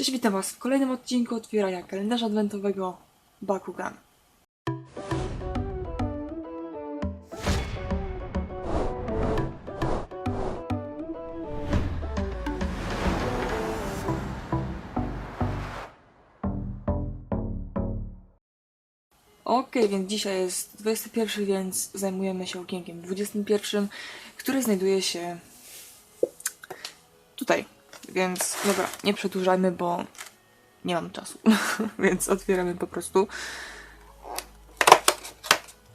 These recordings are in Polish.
Cześć, witam Was w kolejnym odcinku otwierania kalendarza adwentowego Bakugan. Okej, więc dzisiaj jest 21, więc zajmujemy się okienkiem 21, które znajduje się tutaj. Więc dobra, nie przedłużajmy, bo nie mam czasu. Więc otwieramy po prostu.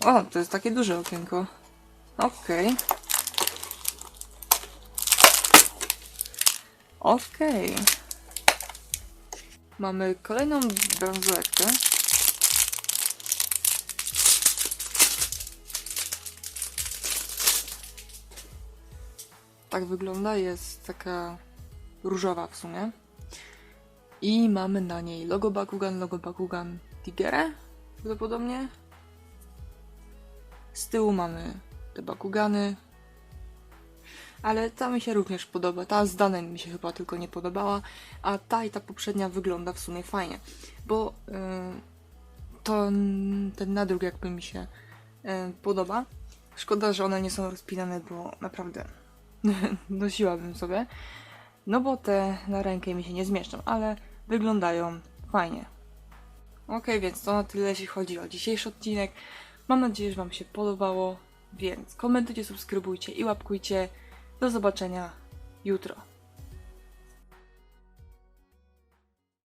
O, to jest takie duże okienko. Okej. Okej. Mamy kolejną bransoletkę. Tak wygląda, jest taka różowa w sumie. I mamy na niej logo Bakugan, logo Bakugan Tigere, prawdopodobnie. Z tyłu mamy te Bakugany. Ale ta mi się również podoba. Ta z Danem mi się chyba tylko nie podobała, a ta i ta poprzednia wygląda w sumie fajnie. Bo yy, to ten nadruk jakby mi się yy, podoba. Szkoda, że one nie są rozpinane, bo naprawdę nosiłabym sobie. No bo te na rękę mi się nie zmieszczą, ale wyglądają fajnie. Ok, więc to na tyle, jeśli chodzi o dzisiejszy odcinek. Mam nadzieję, że Wam się podobało, więc komentujcie, subskrybujcie i łapkujcie. Do zobaczenia jutro.